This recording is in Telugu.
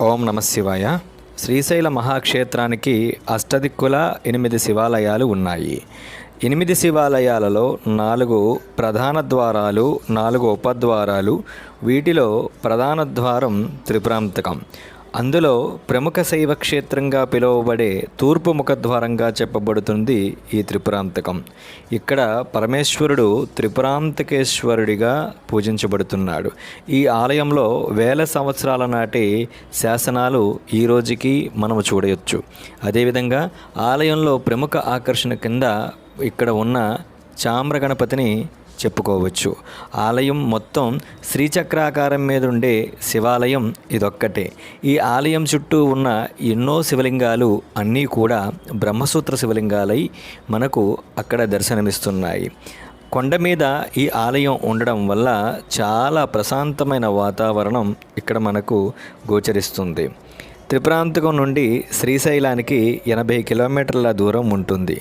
ఓం నమ శివాయ. శ్రీశైల మహాక్షేత్రానికి అష్టదిక్కుల ఎనిమిది శివాలయాలు ఉన్నాయి. ఎనిమిది శివాలయాలలో నాలుగు ప్రధాన ద్వారాలు నాలుగు ఉపద్వారాలు వీటిలో ప్రధాన ద్వారం త్రిపురాంతకం. అందులో ప్రముఖ శైవ క్షేత్రంగా పిలువబడే తూర్పు ముఖద్వారంగా చెప్పబడుతుంది ఈ త్రిపురాంతకం. ఇక్కడ పరమేశ్వరుడు త్రిపురాంతకేశ్వరుడిగా పూజించబడుతున్నాడు. ఈ ఆలయంలో వేల సంవత్సరాల నాటి శాసనాలు ఈ రోజుకి మనము చూడవచ్చు అదేవిధంగా ఆలయంలో ప్రముఖ ఆకర్షణ కింద ఇక్కడ ఉన్న చామ్ర గణపతిని చెప్పుకోవచ్చు. ఆలయం మొత్తం శ్రీచక్రాకారం మీద ఉండే శివాలయం ఇదొక్కటే. ఈ ఆలయం చుట్టూ ఉన్న ఎన్నో శివలింగాలు అన్నీ కూడా బ్రహ్మసూత్ర శివలింగాలై మనకు అక్కడ దర్శనమిస్తున్నాయి. కొండ మీద ఈ ఆలయం ఉండడం వల్ల చాలా ప్రశాంతమైన వాతావరణం ఇక్కడ మనకు గోచరిస్తుంది. త్రిపురాంతకం నుండి శ్రీశైలానికి ఎనభై కిలోమీటర్ల దూరం ఉంటుంది.